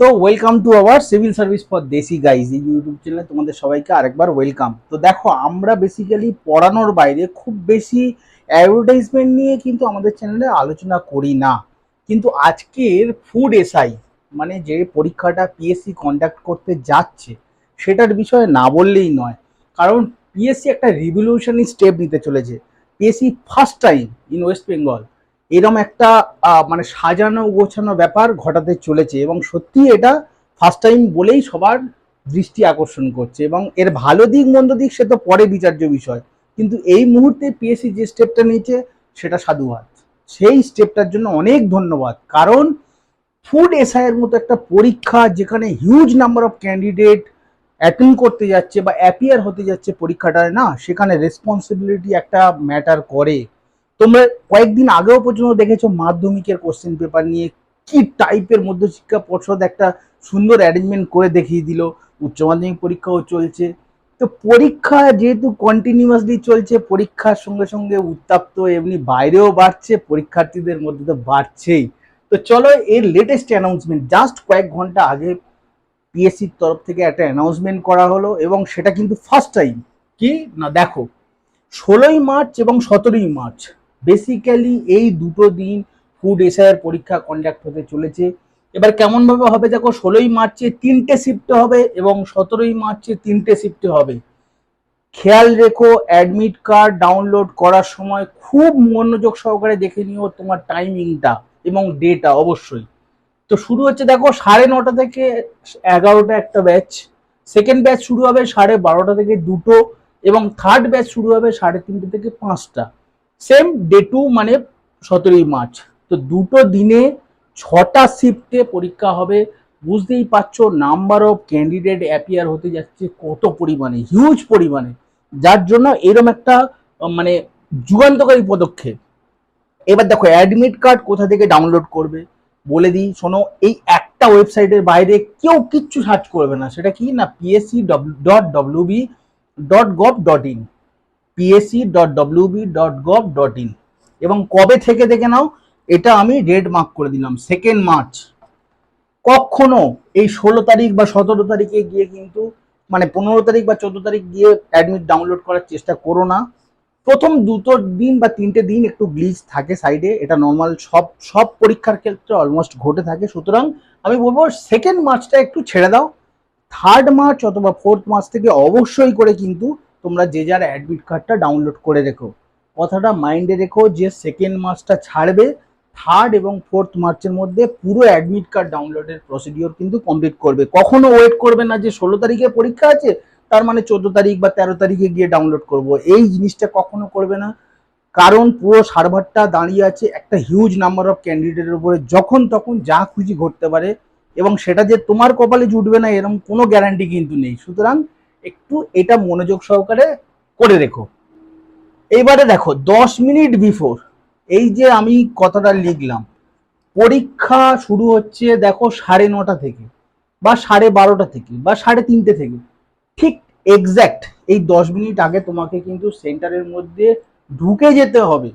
তো welcome to our civil service for desi guys এই YouTube চ্যানেলে তোমাদের সবাইকে আরেকবার ওয়েলকাম তো দেখো, আমরা বেসিক্যালি পড়ানোর বাইরে খুব বেশি অ্যাডভার্টাইজমেন্ট নিয়ে কিন্তু আমাদের চ্যানেলে আলোচনা করি না। কিন্তু আজকের ফুড এসআই মানে যে পরীক্ষাটা পিএসসি কন্ডাক্ট করতে যাচ্ছে, সেটার বিষয়ে না বললেই নয়। কারণ পিএসসি একটা রিভলিউশনারি স্টেপ নিতে চলেছে। PSC first time in West Bengal এরম একটা মানে সাজানো গোছানো ব্যাপার ঘটাতে চলেছে এবং সত্যি এটা ফার্স্ট টাইম বলেই সবার দৃষ্টি আকর্ষণ করছে এবং এর ভালো দিক, মন্দ দিক সে তো পরে বিচার্য বিষয়। কিন্তু এই মুহূর্তে পিএসসি যে স্টেপটা নিয়েছে সেটা সাধুবাদ। সেই স্টেপটার জন্য অনেক ধন্যবাদ। কারণ ফুড এসআই এর মতো একটা পরীক্ষা যেখানে huge number of candidate attend করতে যাচ্ছে বা অ্যাপিয়ার হতে যাচ্ছে পরীক্ষাটায় না, সেখানে রেসপন্সিবিলিটি একটা ম্যাটার করে। তোমরা কয়েকদিন আগেও পর্যন্ত দেখেছ মাধ্যমিকের কোশ্চেন পেপার নিয়ে কি টাইপের মধ্যশিক্ষা পর্ষদ একটা সুন্দর অ্যারেঞ্জমেন্ট করে দেখিয়ে দিল। উচ্চ মাধ্যমিক পরীক্ষাও চলছে। তো পরীক্ষা যেহেতু কন্টিনিউয়াসলি চলছে, পরীক্ষার সঙ্গে সঙ্গে উত্তাপ তো এমনি বাইরেও বাড়ছে, পরীক্ষার্থীদের মধ্যে তো বাড়ছেই। তো চলো এর লেটেস্ট অ্যানাউন্সমেন্ট জাস্ট কয়েক ঘণ্টা আগে পিএসসির তরফ থেকে একটা অ্যানাউন্সমেন্ট করা হলো এবং সেটা কিন্তু ফার্স্ট টাইম কি? না, দেখো। ষোলোই মার্চ এবং সতেরোই মার্চ। বেসিক্যালি এই দুটো দিন ফুড এসআইয়ের পরীক্ষা কন্ডাক্ট হতে চলেছে। এবার কেমন ভাবে হবে দেখো, ষোলোই মার্চে তিনটে শিফটে হবে এবং সতেরোই মার্চে তিনটে শিফটে হবে। খেয়াল রেখো অ্যাডমিট কার্ড ডাউনলোড করার সময় খুব মনোযোগ সহকারে দেখে নিও তোমার টাইমিংটা এবং ডেটা অবশ্যই। তো শুরু হচ্ছে দেখো, সাড়ে নটা থেকে এগারোটা একটা ব্যাচ সেকেন্ড ব্যাচ শুরু হবে সাড়ে বারোটা থেকে দুটো এবং থার্ড ব্যাচ শুরু হবে সাড়ে তিনটে থেকে পাঁচটা। সেম ডে টু মানে সতেরোই মার্চ তো দুটো দিনে ছটা শিফটে পরীক্ষা হবে। বুঝতেই পারছ নাম্বার অফ ক্যান্ডিডেট অ্যাপিয়ার হতে যাচ্ছে কত পরিমাণে হিউজ পরিমাণে। যার জন্য এরম একটা মানে যুগান্তকারী পদক্ষেপ। এবার দেখো অ্যাডমিট কার্ড কোথা থেকে ডাউনলোড করবে? বলে দিই, শোনো, এই একটা ওয়েবসাইটের বাইরে কেউ কিচ্ছু সার্চ করবে না। সেটা কি? না PSC dot WB dot gov dot in PSC dot WB dot gov dot in এবং কবে থেকে দেখে নাও, এটা আমি ডেট মার্ক করে দিলাম সেকেন্ড মার্চ কখনো এই ষোলো তারিখ বা সতেরো তারিখে গিয়ে কিন্তু মানে পনেরো তারিখ বা চোদ্দ তারিখ গিয়ে অ্যাডমিট ডাউনলোড করার চেষ্টা করো না। প্রথম দুটো দিন বা তিনটে দিন একটু গ্লিচ থাকে সাইডে এটা নর্মাল সব সব পরীক্ষার ক্ষেত্রে অলমোস্ট ঘটে থাকে। সুতরাং আমি বলব সেকেন্ড মার্চটা একটু ছেড়ে দাও। থার্ড মার্চ অথবা ফোর্থ মার্চ থেকে অবশ্যই করে কিন্তু তোমরা যে যার অ্যাডমিট কার্ডটা ডাউনলোড করে রেখো। কথাটা মাইন্ডে রেখো যে সেকেন্ড মার্চটা ছাড়বে থার্ড এবং ফোর্থ মার্চের মধ্যে পুরো অ্যাডমিট কার্ড ডাউনলোডের প্রসিডিওর কিন্তু কমপ্লিট করবে। কখনো ওয়েট করবে না যে ষোলো তারিখে পরীক্ষা আছে, তার মানে চোদ্দ তারিখ বা তেরো তারিখে গিয়ে ডাউনলোড করব। এই জিনিসটা কখনো করবে না। কারণ পুরো সার্ভারটা দাঁড়িয়ে আছে একটা হিউজ নাম্বার অফ ক্যান্ডিডেটের উপরে, যখন তখন যা খুশি ঘটতে পারে এবং সেটা যে তোমার কপালে জুটবে না এরকম কোনো গ্যারান্টি কিন্তু নেই। সুতরাং একটু এটা মনোযোগ সহকারে করে রেখো। এইবারে দেখো, দশ মিনিট বিফোর এই যে আমি কথাটা লিখলাম, পরীক্ষা শুরু হচ্ছে দেখো সাড়ে নটা থেকে বা সাড়ে বারোটা থেকে বা সাড়ে তিনটে থেকে। ঠিক এক্স্যাক্ট এই দশ মিনিট আগে তোমাকে কিন্তু সেন্টারের মধ্যে ঢুকে যেতে হবে।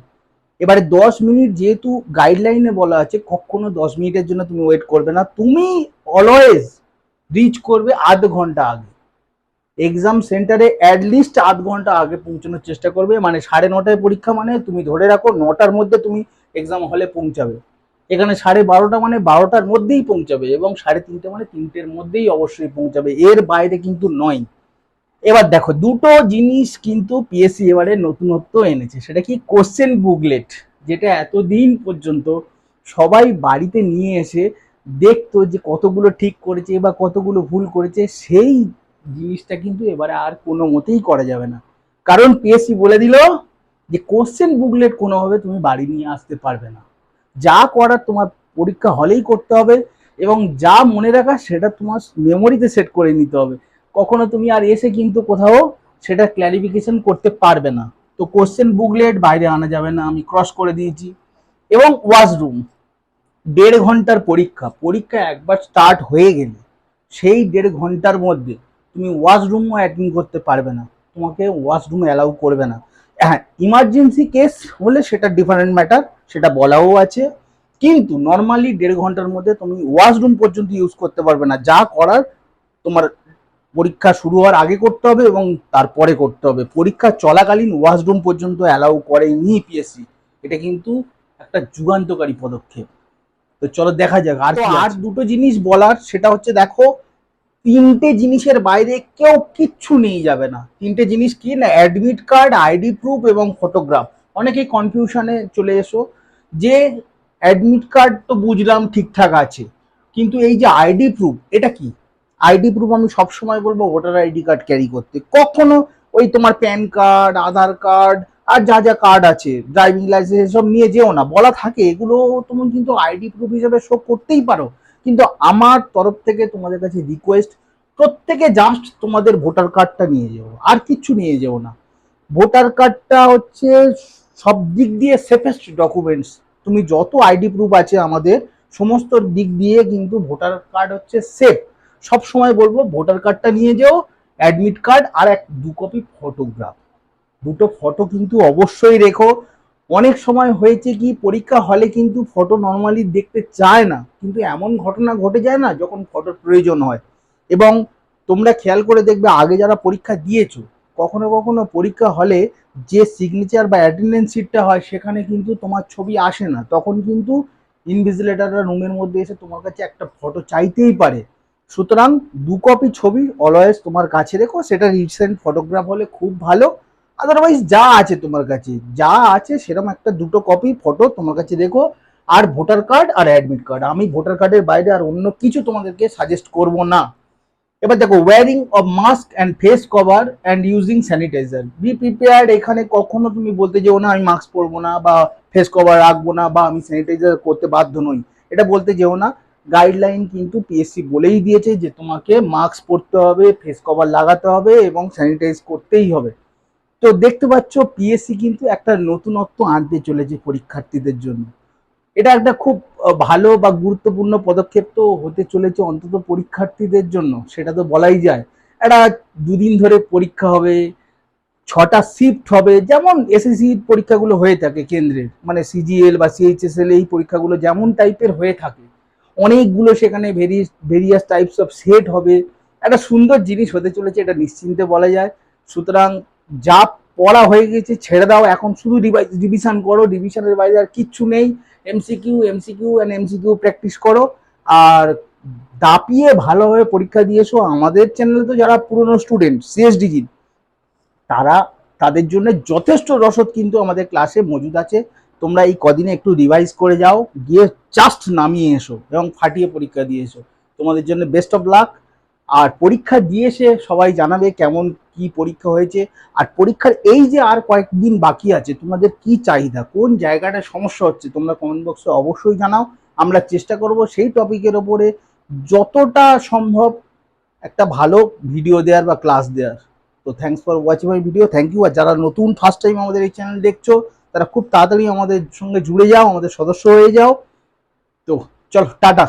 এবারে দশ মিনিট যেহেতু গাইডলাইনে বলা আছে, কখনো দশ মিনিটের জন্য তুমি ওয়েট করবে না। তুমি অলওয়েজ রিচ করবে আধ ঘণ্টা আগে। এক্সাম সেন্টারে অ্যাটলিস্ট আধ ঘণ্টা আগে পৌঁছানোর চেষ্টা করবে মানে সাড়ে নটায় পরীক্ষা মানে তুমি ধরে রাখো নটার মধ্যে তুমি এক্সাম হলে পৌঁছাবে। এখানে সাড়ে বারোটা মানে বারোটার মধ্যেই পৌঁছাবে এবং সাড়ে তিনটে মানে তিনটের মধ্যেই অবশ্যই পৌঁছাবে। এর বাইরে কিন্তু নয়। এবার দেখো, দুটো জিনিস কিন্তু পিএসসি এবারে নতুনত্ব এনেছে। সেটা কি? কোশ্চেন বুকলেট যেটা এতদিন পর্যন্ত সবাই বাড়িতে নিয়ে এসে দেখতো যে কতগুলো ঠিক করেছে বা কতগুলো ভুল করেছে, সেই জিনিসটা কিন্তু এবারে আর কোনো মতেই করা যাবে না। কারণ পিএসসি বলে দিল যে কোশ্চেন বুকলেট কোনোভাবে তুমি বাড়ি নিয়ে আসতে পারবে না। যা করার তোমার পরীক্ষা হলেই করতে হবে এবং যা মনে রাখা সেটা তোমার মেমোরিতে সেট করে নিতে হবে। কখনো তুমি আর এসে কিন্তু কোথাও সেটা ক্ল্যারিফিকেশন করতে পারবে না। তো কোশ্চেন বুকলেট বাইরে আনা যাবে না, আমি ক্রস করে দিয়েছি। এবং ওয়াশরুম দেড় ঘণ্টার পরীক্ষা। পরীক্ষা একবার স্টার্ট হয়ে গেলে সেই দেড় ঘণ্টার মধ্যে তুমি ওয়াশরুমও অ্যাটেন্ড করতে পারবে না। তোমাকে ওয়াশরুম অ্যালাউ করবে না। হ্যাঁ ইমার্জেন্সি কেস হলে সেটা ডিফারেন্ট ম্যাটার সেটা বলাও আছে। কিন্তু নর্মালি দেড় ঘণ্টার মধ্যে তুমি ওয়াশরুম পর্যন্ত ইউজ করতে পারবে না। যা করার তোমার পরীক্ষা শুরু হওয়ার আগে করতে হবে এবং তারপরে করতে হবে। পরীক্ষা চলাকালীন ওয়াশরুম পর্যন্ত অ্যালাউ করেনি পিএসসি এটা কিন্তু একটা যুগান্তকারী পদক্ষেপ। তো চলো দেখা যাক আর আর দুটো জিনিস বলার সেটা হচ্ছে দেখো তিনটে জিনিসের বাইরে কেউ কিচ্ছু নিয়ে যাবে না। তিনটে জিনিস কি না অ্যাডমিট কার্ড আইডি প্রুফ এবং ফটোগ্রাফ অনেকেই কনফিউশনে চলে এসো যে অ্যাডমিট কার্ড তো বুঝলাম ঠিকঠাক আছে, কিন্তু এই যে আইডি প্রুফ এটা কি? আইডি প্রুফ আমি সবসময় বলব ভোটার আইডি কার্ড ক্যারি করতে। কখনো ওই তোমার প্যান কার্ড আধার কার্ড আর যা যা কার্ড আছে ড্রাইভিং লাইসেন্স এসব নিয়ে যেও না। বলা থাকে, এগুলো তুমি কিন্তু আইডি প্রুফ হিসেবে শো করতেই পারো। কিন্তু আমার তরফ থেকে তোমাদের কাছে রিকোয়েস্ট প্রত্যেকে জাস্ট তোমাদের ভোটার কার্ডটা নিয়ে যেও, আর কিচ্ছু নিয়ে যেও না। ভোটার কার্ডটা হচ্ছে সব দিক দিয়ে সেফেস্ট ডকুমেন্টস তুমি যত আইডি প্রুফ আছে আমাদের, সমস্ত দিক দিয়ে কিন্তু ভোটার কার্ড হচ্ছে সেফ সব সময় বলব ভোটার কার্ডটা নিয়ে যেও অ্যাডমিট কার্ড আর এক, দু কপি ফটোগ্রাফ দুটো ফটো কিন্তু অবশ্যই রেখো। অনেক সময় হয়েছে কি, পরীক্ষা হলে কিন্তু ফটো নর্মালি দেখতে চায় না। কিন্তু এমন ঘটনা ঘটে যায় না যখন ফটোর প্রয়োজন হয়। এবং তোমরা খেয়াল করে দেখবে, আগে যারা পরীক্ষা দিয়েছ, কখনো কখনো পরীক্ষা হলে যে সিগনেচার বা অ্যাটেন্ডেন্স সিটটা হয়, সেখানে কিন্তু তোমার ছবি আসে না। তখন কিন্তু ইনভিজিলেটাররা রুমের মধ্যে এসে তোমার কাছে একটা ফটো চাইতেই পারে। সুতরাং দু কপি ছবি অলওয়েজ তোমার কাছে রেখো। সেটা রিসেন্ট ফটোগ্রাফ হলে খুব ভালো। আদারওয়াইজ যা আছে তোমার কাছে, যা আছে সেরকম একটা দুটো কপি ফটো তোমার কাছে রেখো, আর ভোটার কার্ড আর অ্যাডমিট কার্ড আমি ভোটার কার্ডের বাইরে আর অন্য কিছু তোমাদেরকে সাজেস্ট করব না। এবার দেখো wearing of mask and face cover and using sanitiser be prepared এখানে কখনো তুমি বলতে যেও না, আমি মাস্ক পরবো না বা ফেস কভার রাখব না বা আমি স্যানিটাইজার করতে বাধ্য নই। এটা বলতে যেও না। গাইডলাইন কিন্তু পিএসসি বলেই দিয়েছে যে তোমাকে মাস্ক পরতে হবে ফেস কভার লাগাতে হবে এবং স্যানিটাইজ করতেই হবে। তো দেখতে পাচ্ছ পিএসসি কিন্তু একটা নতুনত্ব আনতে চলেছে পরীক্ষার্থীদের জন্য। এটা একটা খুব ভালো বা গুরুত্বপূর্ণ পদক্ষেপ তো হতে চলেছে অন্তত পরীক্ষার্থীদের জন্য, সেটা তো বলাই যায়। একটা দুদিন ধরে পরীক্ষা হবে, ছটা শিফট হবে, যেমন এসএসসি পরীক্ষাগুলো হয়ে থাকে কেন্দ্রের মানে সিজিএল বা সিএইচএসএল এই পরীক্ষাগুলো যেমন টাইপের হয়ে থাকে। অনেকগুলো সেখানে various various types of set হবে। একটা সুন্দর জিনিস হতে চলেছে, এটা নিশ্চিন্তে বলা যায়। সুতরাং যা পড়া হয়ে গেছে ছেড়ে দাও, এখন শুধু রিভিশন করো রিভিশনের বাইরে আর কিচ্ছু নেই। MCQ MCQ and MCQ practice করো। আর দাপিয়ে ভালোভাবে পরীক্ষা দিয়েছ আমাদের চ্যানেলে তো যারা পুরনো স্টুডেন্ট সিএসডিজি তারা তাদের জন্য যথেষ্ট রসদ কিন্তু আমাদের ক্লাসে মজুদ আছে। তোমরা এই কদিনে একটু রিভাইজ করে যাও, গিয়ে জাস্ট নামিয়ে এসো এবং ফাটিয়ে পরীক্ষা দিয়ে এসো। তোমাদের জন্য বেস্ট অফ লাক আর পরীক্ষা দিয়ে এসে সবাই জানাবে কেমন কি পরীক্ষা হয়েছে, আর পরীক্ষার এই যে আর কয়েকদিন বাকি আছে, তোমাদের কি চাহিদা? কোন জায়গাটা সমস্যা হচ্ছে? তোমরা কমেন্ট বক্সে অবশ্যই জানাও। আমরা চেষ্টা করব সেই টপিকের ওপরে যতটা সম্ভব একটা ভালো ভিডিও দেওয়ার বা ক্লাস দেওয়ার তো thanks for watching my video thank you আর যারা নতুন ফার্স্ট টাইম আমাদের এই চ্যানেল দেখছ, তারা খুব তাড়াতাড়ি আমাদের সঙ্গে জুড়ে যাও, আমাদের সদস্য হয়ে যাও। তো চলো, টাটা।